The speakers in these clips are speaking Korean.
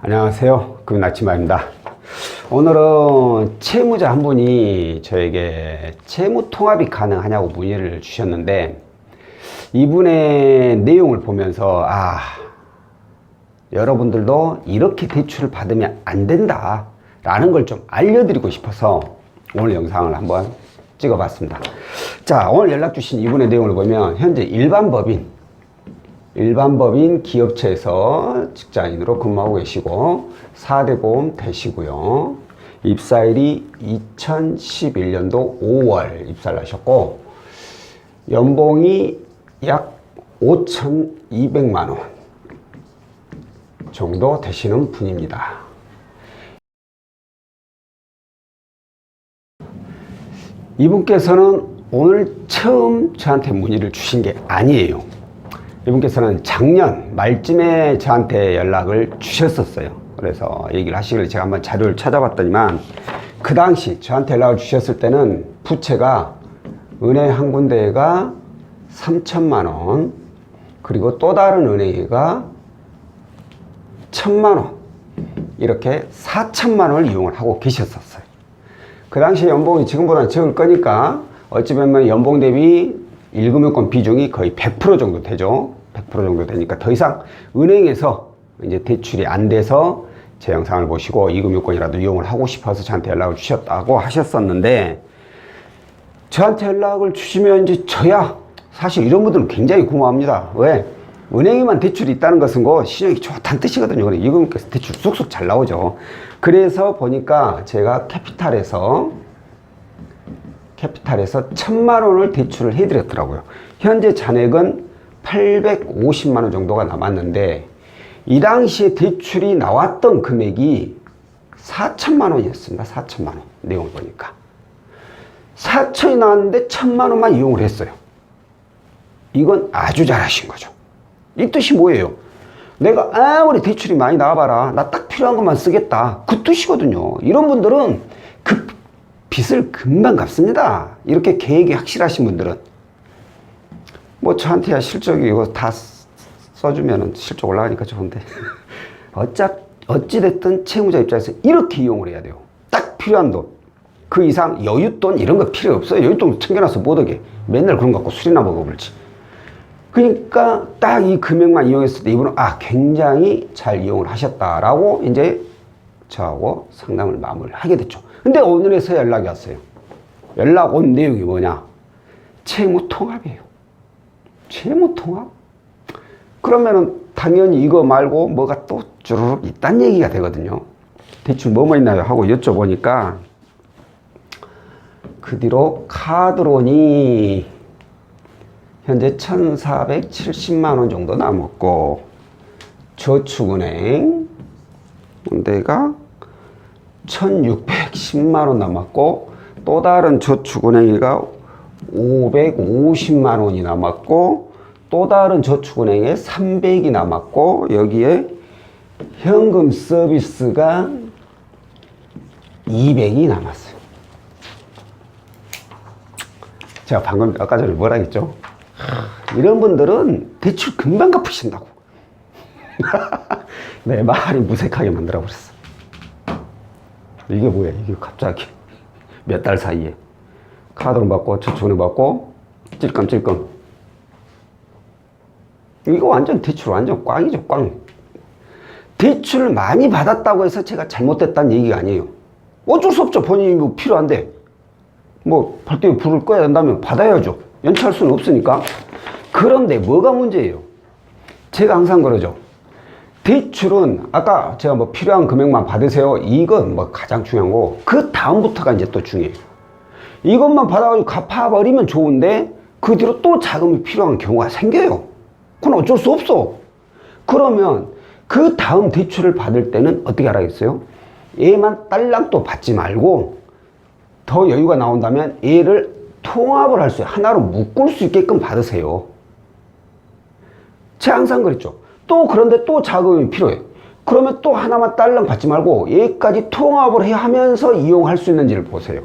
안녕하세요. 금나치마입니다. 오늘은 채무자 한 분이 저에게 채무 통합이 가능하냐고 문의를 주셨는데 이분의 내용을 보면서 아 여러분들도 이렇게 대출을 받으면 안 된다 라는 걸 좀 알려드리고 싶어서 오늘 영상을 한번 찍어봤습니다. 자 오늘 연락 주신 이분의 내용을 보면 현재 일반 법인 일반 법인 기업체에서 직장인으로 근무하고 계시고 4대 보험 되시고요. 입사일이 2011년도 5월 입사를 하셨고 연봉이 약 5,200만 원 정도 되시는 분입니다. 이분께서는 오늘 처음 저한테 문의를 주신 게 아니에요. 이분께서는 작년 말쯤에 저한테 연락을 주셨었어요. 그래서 얘기를 하시길래 제가 한번 자료를 찾아봤더니만 그 당시 저한테 연락을 주셨을 때는 부채가 은행 한 군데가 3천만 원 그리고 또 다른 은행가 1천만 원 이렇게 4천만 원을 이용을 하고 계셨었어요. 그 당시 연봉이 지금보다 적을 거니까 어찌 보면 연봉 대비 1금융권 비중이 거의 100% 정도 되죠. 100% 정도 되니까 더 이상 은행에서 이제 대출이 안 돼서 제 영상을 보시고 2금융권이라도 이용을 하고 싶어서 저한테 연락을 주셨다고 하셨었는데 저한테 연락을 주시면 이제 저야 사실 이런 분들은 굉장히 고마워합니다. 왜? 은행에만 대출이 있다는 것은 거 신용이 좋다는 뜻이거든요. 이금융권에서 대출 쑥쑥 잘 나오죠. 그래서 보니까 제가 캐피탈에서 캐피탈에서 천만 원을 대출을 해드렸더라고요. 현재 잔액은 850만 원 정도가 남았는데 이 당시에 대출이 나왔던 금액이 4천만 원이었습니다. 4천만 원 내용을 보니까 4천이 나왔는데 천만 원만 이용을 했어요. 이건 아주 잘하신 거죠. 이 뜻이 뭐예요? 내가 아무리 대출이 많이 나와봐라. 나 딱 필요한 것만 쓰겠다. 그 뜻이거든요. 이런 분들은 그 빚을 금방 갚습니다. 이렇게 계획이 확실하신 분들은. 뭐 저한테야 실적이 이거 다 써주면 실적 올라가니까 좋은데. 어차, 어찌됐든 채무자 입장에서 이렇게 이용을 해야 돼요. 딱 필요한 돈. 그 이상 여윳돈 이런 거 필요 없어요. 여윳돈 챙겨놔서 못하게. 맨날 그런 거 갖고 술이나 먹어버리지. 그러니까 딱 이 금액만 이용했을 때 이분은 아 굉장히 잘 이용을 하셨다라고 이제 저하고 상담을 마무리를 하게 됐죠. 근데 오늘에서 연락이 왔어요. 연락 온 내용이 뭐냐? 채무 통합이에요. 채무 통합? 그러면은 당연히 이거 말고 뭐가 또 주르륵 있단 얘기가 되거든요. 대출 뭐뭐 있나요? 하고 여쭤보니까 그 뒤로 카드론이 현재 1,470만 원 정도 남았고 저축은행 데가 1,610만 원 남았고 또 다른 저축은행이가 550만 원이 남았고 또 다른 저축은행에 300이 남았고 여기에 현금 서비스가 200이 남았어요. 제가 방금 아까 전에 뭐라 했죠? 이런 분들은 대출 금방 갚으신다고. 내 말이 무색하게 만들어 버렸어. 이게 뭐야? 이게 갑자기 몇 달 사이에 카드로 받고 저축은행 받고 찔끔찔끔. 이거 완전 대출 완전 꽝이죠 꽝. 대출을 많이 받았다고 해서 제가 잘못됐다는 얘기가 아니에요. 어쩔 수 없죠. 본인이 뭐 필요한데 뭐 발등에 불을 꺼야 된다면 받아야죠. 연체할 수는 없으니까. 그런데 뭐가 문제예요? 제가 항상 그러죠. 대출은 아까 제가 뭐 필요한 금액만 받으세요. 이건 뭐 가장 중요한 거고 그 다음부터가 이제 또 중요해요. 이것만 받아가지고 갚아버리면 좋은데 그 뒤로 또 자금이 필요한 경우가 생겨요. 그건 어쩔 수 없어. 그러면 그 다음 대출을 받을 때는 어떻게 하라겠어요? 얘만 딸랑 또 받지 말고 더 여유가 나온다면 얘를 통합을 할 수, 하나로 묶을 수 있게끔 받으세요. 제가 항상 그랬죠. 또 그런데 또 자금이 필요해. 그러면 또 하나만 딸랑 받지 말고 얘까지 통합을 해 하면서 이용할 수 있는지를 보세요.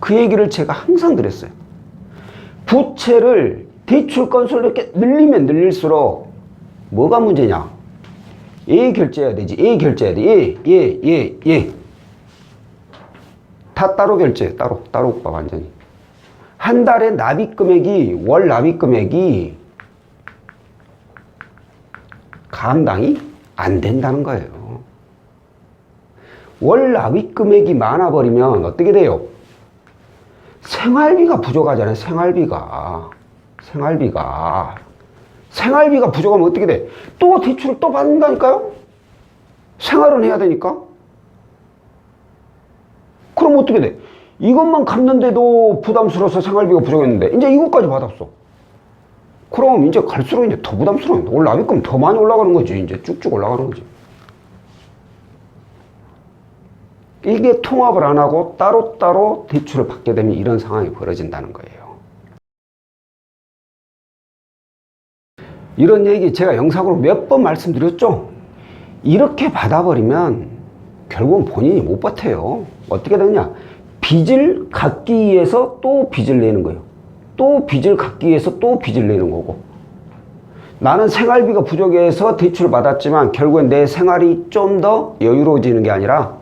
그 얘기를 제가 항상 드렸어요. 부채를 대출 건수를 이렇게 늘리면 늘릴수록 뭐가 문제냐? 얘 결제해야 되지. 얘 결제해야 돼. 얘, 얘, 얘, 얘. 다 따로 결제, 따로, 따로 오빠 완전히. 한 달에 납입 금액이, 월 납입 금액이 감당이 안 된다는 거예요. 월 납입 금액이 많아버리면 어떻게 돼요? 생활비가 부족하잖아요. 생활비가. 생활비가. 생활비가 부족하면 어떻게 돼? 또 대출을 또 받는다니까요? 생활은 해야 되니까. 그럼 어떻게 돼? 이것만 갚는데도 부담스러워서 생활비가 부족했는데, 이제 이것까지 받았어. 그럼 이제 갈수록 이제 더 부담스러워. 올라가니까 더 많이 올라가는 거지. 이제 쭉쭉 올라가는 거지. 이게 통합을 안 하고 따로따로 대출을 받게 되면 이런 상황이 벌어진다는 거예요. 이런 얘기 제가 영상으로 몇 번 말씀드렸죠? 이렇게 받아버리면 결국은 본인이 못 버텨요. 어떻게 되냐? 빚을 갚기 위해서 또 빚을 내는 거예요. 또 빚을 갚기 위해서 또 빚을 내는 거고. 나는 생활비가 부족해서 대출을 받았지만 결국엔 내 생활이 좀 더 여유로워지는 게 아니라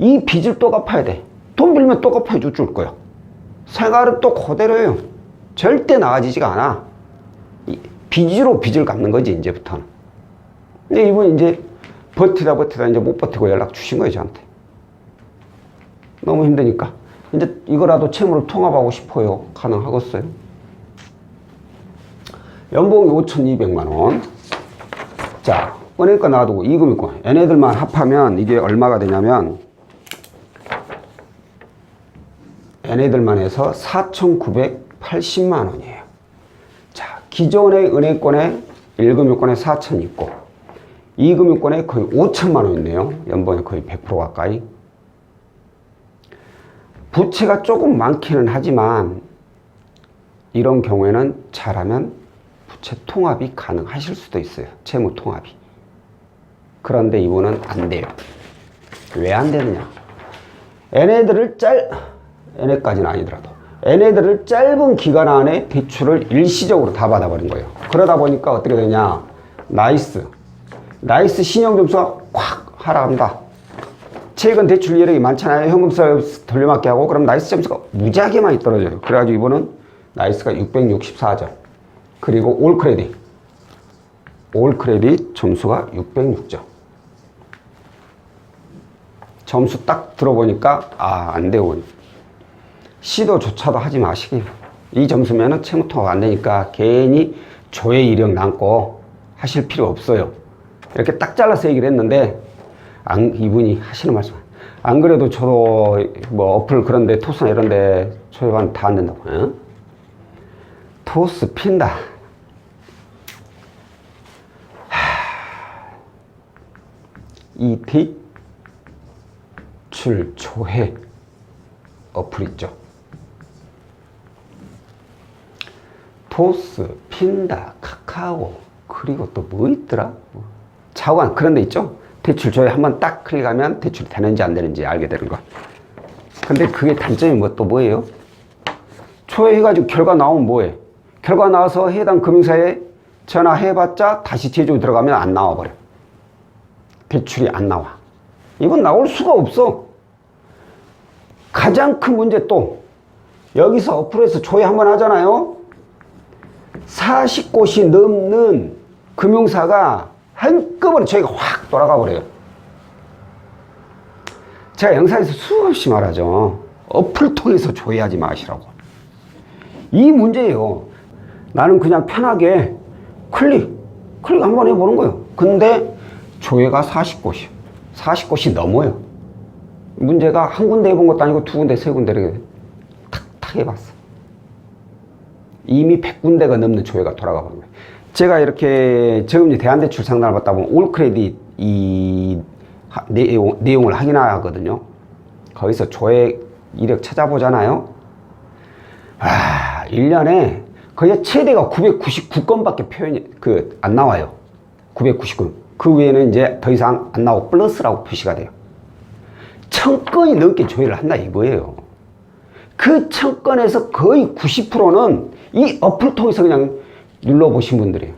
이 빚을 또 갚아야 돼. 돈 빌면 또 갚아야 줄 거야. 생활은 또 그대로예요. 절대 나아지지가 않아. 이 빚으로 빚을 갚는 거지, 이제부터는. 근데 이분 이제 버티다 버티다 이제 못 버티고 연락 주신 거예요, 저한테. 너무 힘드니까. 이제 이거라도 채무를 통합하고 싶어요. 가능하겠어요? 연봉이 5,200만원. 자, 은행가 놔두고 이금융권. 얘네들만 합하면 이게 얼마가 되냐면 얘네들만 해서 4,980만 원이에요. 자, 기존의 은행권에 1금융권에 4천 있고 2금융권에 거의 5천만 원 있네요. 연봉이 거의 100% 가까이. 부채가 조금 많기는 하지만 이런 경우에는 잘하면 부채 통합이 가능하실 수도 있어요. 채무 통합이. 그런데 이분은 안 돼요. 왜 안 되느냐? 얘네들을 짤, 얘네까지는 아니더라도 얘네들을 짧은 기간 안에 대출을 일시적으로 다 받아버린 거예요. 그러다 보니까 어떻게 되냐? 나이스. 나이스 신용점수가 확 하락합니다. 최근 대출 이력이 많잖아요. 현금 서비스 돌려막기 하고 그럼 나이스 점수가 무지하게 많이 떨어져요. 그래가지고 이번은 나이스가 664점. 그리고 올 크레딧. 올 크레딧 점수가 606점. 점수 딱 들어보니까 아, 안 되고 시도조차도 하지 마시기. 이 점수면은 채무통화가 안 되니까 괜히 조회 이력 남고 하실 필요 없어요. 이렇게 딱 잘라서 얘기를 했는데 안, 이분이 하시는 말씀. 안 그래도 저도 뭐 어플 그런데 토스나 이런데 초회반 다 안 된다고. 응? 토스 핀다. 하, 이 대출 조회 어플 있죠. 토스, 핀다, 카카오, 그리고 또 뭐 있더라? 뭐. 자관 그런 데 있죠? 대출 조회 한번 딱 클릭하면 대출이 되는지 안 되는지 알게 되는 거. 근데 그게 단점이 뭐 또 뭐예요? 조회해가지고 결과 나오면 뭐해? 결과 나와서 해당 금융사에 전화해봤자 다시 제조 들어가면 안 나와버려. 대출이 안 나와. 이건 나올 수가 없어. 가장 큰 문제 또 여기서 어플에서 조회 한번 하잖아요. 40곳이 넘는 금융사가 한꺼번에 저희가 확 돌아가 버려요. 제가 영상에서 수없이 말하죠. 어플 통해서 조회하지 마시라고. 이 문제예요. 나는 그냥 편하게 클릭, 클릭 한번 해보는 거예요. 근데 조회가 40곳이, 40곳이 넘어요. 문제가 한 군데 해본 것도 아니고 두 군데, 세 군데 이렇게 탁 탁 해봤어. 이미 100군데가 넘는 조회가 돌아가 거예요. 제가 이렇게 저금리 대한대출 상담을 받다 보면 올 크레딧 이 하- 내용, 내용을 확인하거든요. 거기서 조회 이력 찾아보잖아요. 아, 1년에 거의 최대가 999건밖에 표현이 그 안 나와요. 999건. 그 외에는 이제 더 이상 안 나오고 플러스라고 표시가 돼요. 천 건이 넘게 조회를 한다 이거예요. 그천 건에서 거의 90%는 이 어플 통해서 그냥 눌러보신 분들이에요.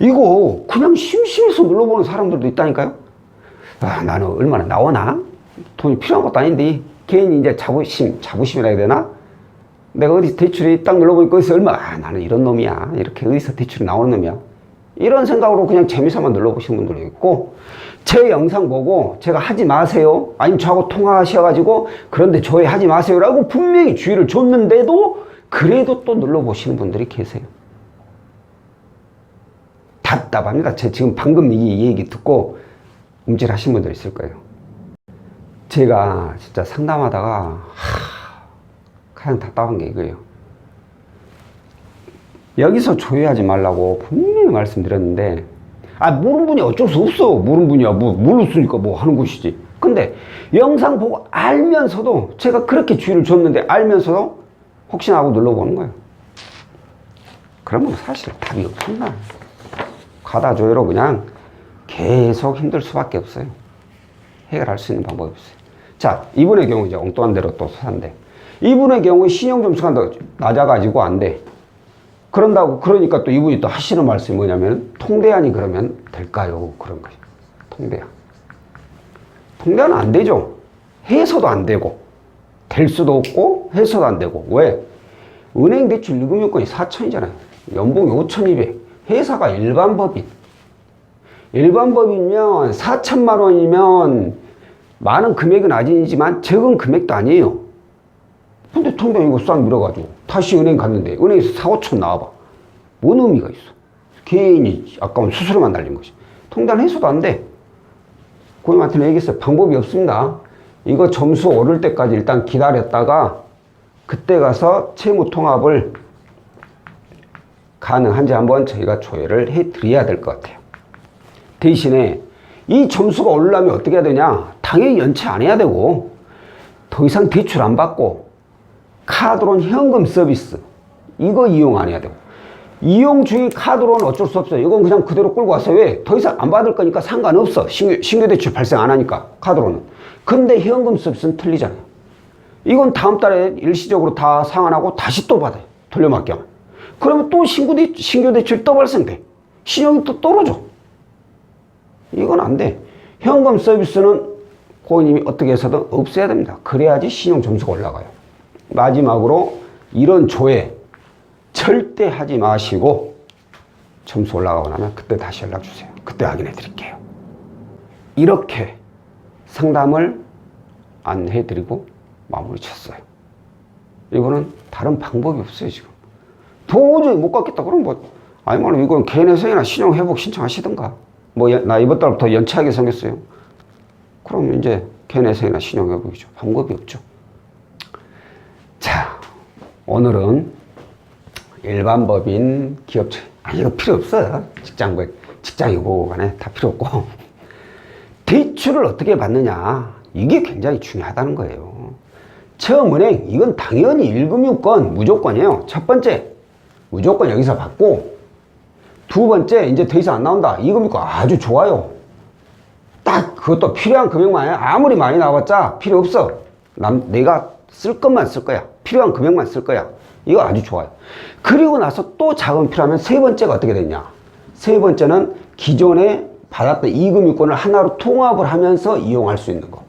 이거 그냥 심심해서 눌러보는 사람들도 있다니까요. 아, 나는 얼마나 나오나? 돈이 필요한 것도 아닌데, 괜히 이제 자부심, 자부심이라 해야 되나? 내가 어디 대출이 딱 눌러보니까 어디서 얼마, 아, 나는 이런 놈이야. 이렇게 어디서 대출이 나오는 놈이야. 이런 생각으로 그냥 재미삼아 눌러보시는 분들도 있고, 제 영상 보고 제가 하지 마세요. 아니면 저하고 통화하셔가지고, 그런데 저에 하지 마세요라고 분명히 주의를 줬는데도, 그래도 또 눌러보시는 분들이 계세요. 답답합니다. 제 지금 방금 이 얘기 듣고 움찔하신 분들 있을 거예요. 제가 진짜 상담하다가 하, 가장 답답한 게 이거예요. 여기서 조회하지 말라고 분명히 말씀드렸는데 아 모르는 분이 어쩔 수 없어. 모르는 분이야. 뭐 모르으니까 뭐 하는 것이지. 근데 영상 보고 알면서도 제가 그렇게 주의를 줬는데 알면서도 혹시나 하고 눌러보는 거예요. 그러면 사실 답이 없습니다. 가다 조회로 그냥 계속 힘들 수밖에 없어요. 해결할 수 있는 방법이 없어요. 자 이분의 경우 이제 엉뚱한 대로 또 사는데. 이분의 경우에 신용 점수가 낮아가지고 안 돼 그런다고 그러니까 또 이분이 또 하시는 말씀이 뭐냐면 통대안이 그러면 될까요? 그런 거죠. 통대안. 통대안은 안 되죠. 해서도 안 되고 될 수도 없고 해서도 안 되고 왜? 은행 대출 유금 요건이 4천이잖아요. 연봉이 5,200. 회사가 일반 법인. 일반 법인이면 4천만 원이면 많은 금액은 아니지만 적은 금액도 아니에요. 근데 통장 이거 싹 밀어가지고 다시 은행 갔는데 은행에서 4, 5천 나와봐. 뭔 의미가 있어? 괜히 아까운 수수료만 날린 것이. 통장 해소도 안 돼. 고객한테는 얘기했어요. 방법이 없습니다. 이거 점수 오를 때까지 일단 기다렸다가 그때 가서 채무 통합을 가능한지 한번 저희가 조회를 해 드려야 될 것 같아요. 대신에 이 점수가 오르려면 어떻게 해야 되냐? 당연히 연체 안 해야 되고 더 이상 대출 안 받고 카드론 현금 서비스 이거 이용 안 해야 되고 이용 중인 카드로는 어쩔 수 없어요. 이건 그냥 그대로 끌고 와서 왜? 더 이상 안 받을 거니까 상관없어. 신규, 신규 대출 발생 안 하니까 카드로는. 근데 현금 서비스는 틀리잖아요. 이건 다음 달에 일시적으로 다 상환하고 다시 또 받아요. 돌려막기 하면. 그러면 또 신규, 대, 신규 대출이 또 발생돼. 신용이 또 떨어져. 이건 안 돼. 현금 서비스는 고객님이 어떻게 해서든 없애야 됩니다. 그래야지 신용 점수가 올라가요. 마지막으로 이런 조회 절대 하지 마시고 점수 올라가고 나면 그때 다시 연락 주세요. 그때 확인해 드릴게요. 이렇게 상담을 안해 드리고 마무리 쳤어요. 이거는 다른 방법이 없어요, 지금. 도저히 못 갚겠다. 그럼 뭐, 아니면 이건 개인회생이나 신용회복 신청하시든가. 뭐, 나 이번 달부터 연체하게 생겼어요. 그럼 이제 개인회생이나 신용회복이죠. 방법이 없죠. 자, 오늘은 일반 법인 기업체. 아, 이거 필요 없어요. 직장부, 직장이고 간에 다 필요 없고. 대출을 어떻게 받느냐. 이게 굉장히 중요하다는 거예요. 처음은행, 이건 당연히 1금융권 무조건이에요. 첫 번째, 무조건 여기서 받고, 두 번째, 이제 더 이상 안 나온다. 2금융권 아주 좋아요. 딱 그것도 필요한 금액만 해. 아무리 많이 나왔자 필요 없어. 남, 내가 쓸 것만 쓸 거야. 필요한 금액만 쓸 거야. 이거 아주 좋아요. 그리고 나서 또 자금 필요하면 세 번째가 어떻게 되냐. 세 번째는 기존에 받았던 이금융권을 하나로 통합을 하면서 이용할 수 있는 거.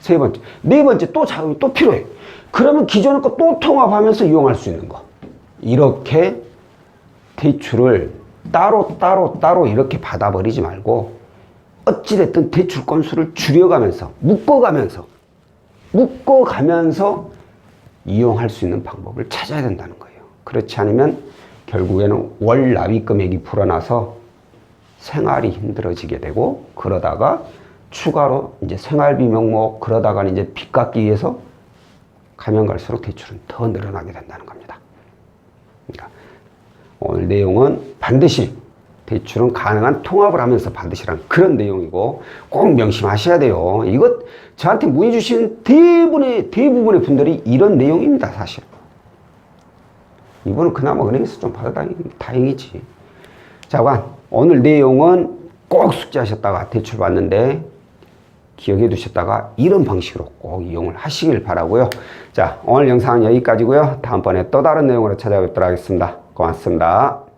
세 번째. 네 번째 또 자금이 또 필요해. 그러면 기존의 거 또 통합하면서 이용할 수 있는 거. 이렇게 대출을 따로 따로 따로 이렇게 받아버리지 말고 어찌됐든 대출 건수를 줄여가면서 묶어가면서 묶어가면서 이용할 수 있는 방법을 찾아야 된다는 거예요. 그렇지 않으면 결국에는 월 납입 금액이 불어나서 생활이 힘들어지게 되고 그러다가 추가로 이제 생활비 명목 그러다가 이제 빚 갚기 위해서 가면 갈수록 대출은 더 늘어나게 된다는 겁니다. 그러니까 오늘 내용은 반드시 대출은 가능한 통합을 하면서 받으시라는 그런 내용이고 꼭 명심하셔야 돼요. 이것 저한테 문의 주신 대부분의 대부분의 분들이 이런 내용입니다, 사실. 이분은 그나마 은행에서 좀 받아 다행이지. 자, 오늘 내용은 꼭 숙지하셨다가 대출 받는데 기억해 두셨다가 이런 방식으로 꼭 이용을 하시길 바라고요. 자, 오늘 영상은 여기까지고요. 다음번에 또 다른 내용으로 찾아뵙도록 하겠습니다. 고맙습니다.